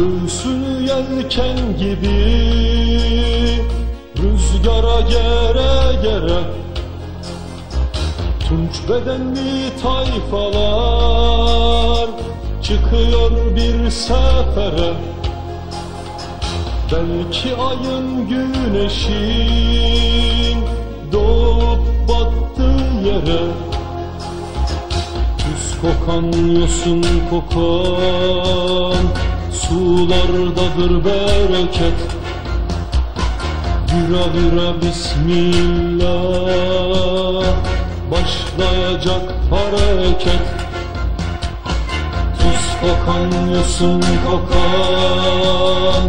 Göğsünü yelken gibi Rüzgara gere gere. Tunç bedenli tayfalar Çıkıyor bir sefere. Belki ayın güneşin Doğup battığı yere. Tuz kokan yosun kokan Sulardadır bereket. Vira vira bismillah. Başlayacak hareket. Tuz kokan yosun kokan.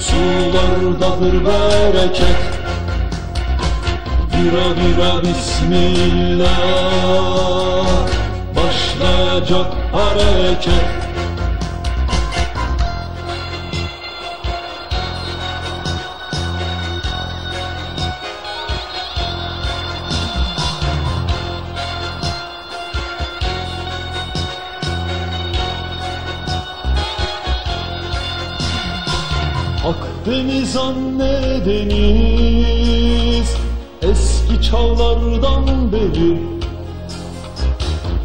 Sulardadır bereket. Vira vira bismillah. Başlayacak hareket Akdeniz anne deniz. Eski çağlardan beri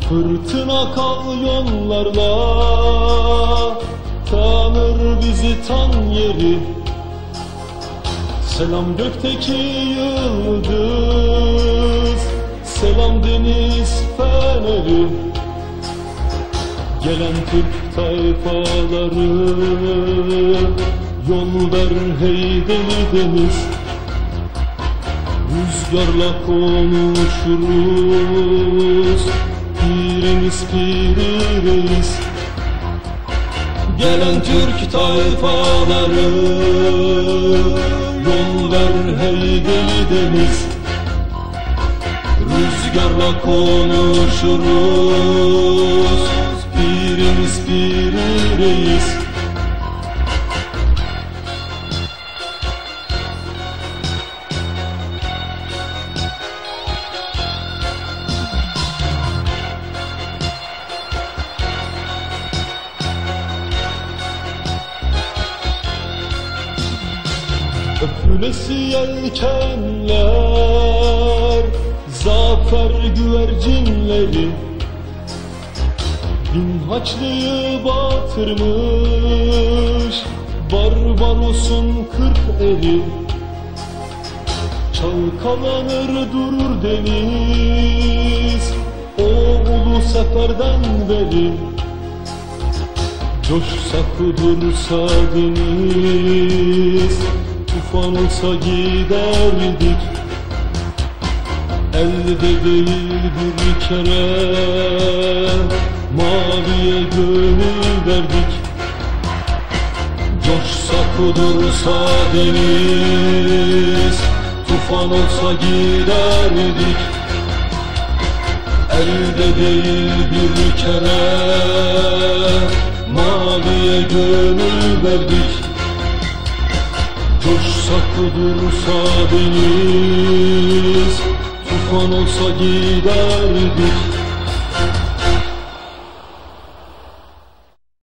Fırtına kalyonlarla Tanır bizi tan yeri. Selam gökteki yıldız Selam deniz feneri. Gelen Türk tayfaları Ver hey deli deniz Rüzgarla konuşuruz. Pirimiz piri reis Gelen Türk tayfaları. Ver hey deli deniz Rüzgarla konuşuruz. Pirimiz piri Öpülesi yelkenler Zafer güvercinleri Bin haçlıyı batırmış Barbaros'un kırk eri Çalkalanır durur deniz O ulu seferden beri. Coşsa kudursa deniz Tufan olsa giderdik. Elde değil bir kere. Maviye gönül verdik. Coşsa kudursa deniz Tufan olsa giderdik. Elde değil bir kere. Maviye gönül verdik Coşsa kudursa deniz Tufan olsa giderdik